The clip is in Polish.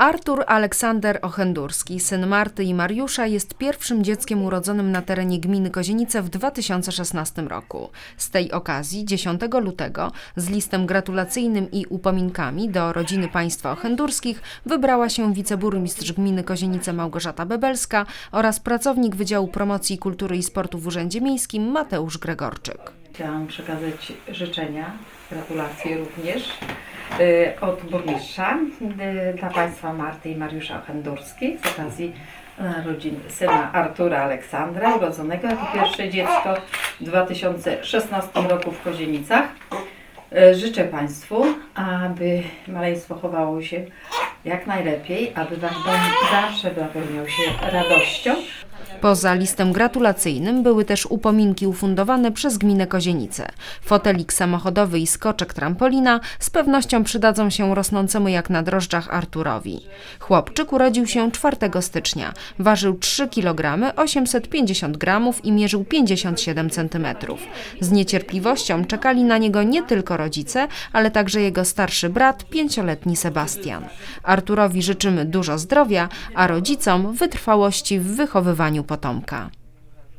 Artur Aleksander Ochendurski, syn Marty i Mariusza, jest pierwszym dzieckiem urodzonym na terenie gminy Kozienice w 2016 roku. Z tej okazji 10 lutego z listem gratulacyjnym i upominkami do rodziny państwa Ochendurskich wybrała się wiceburmistrz gminy Kozienice Małgorzata Bebelska oraz pracownik Wydziału Promocji Kultury i Sportu w Urzędzie Miejskim Mateusz Gregorczyk. Chciałam przekazać życzenia, gratulacje również od burmistrza y, dla Państwa Marty i Mariusza Ochendurskich z okazji narodzin syna Artura Aleksandra, urodzonego jako pierwsze dziecko w 2016 roku w Kozienicach. Y, Życzę Państwu, aby maleństwo chowało się jak najlepiej, aby Wasz dom zawsze napełniał się radością, Poza listem gratulacyjnym były też upominki ufundowane przez gminę Kozienice. Fotelik samochodowy i skoczek trampolina z pewnością przydadzą się rosnącemu jak na drożdżach Arturowi. Chłopczyk urodził się 4 stycznia. Ważył 3 kg 850 gramów i mierzył 57 cm. Z niecierpliwością czekali na niego nie tylko rodzice, ale także jego starszy brat, pięcioletni Sebastian. Arturowi życzymy dużo zdrowia, a rodzicom wytrwałości w wychowywaniu potomka.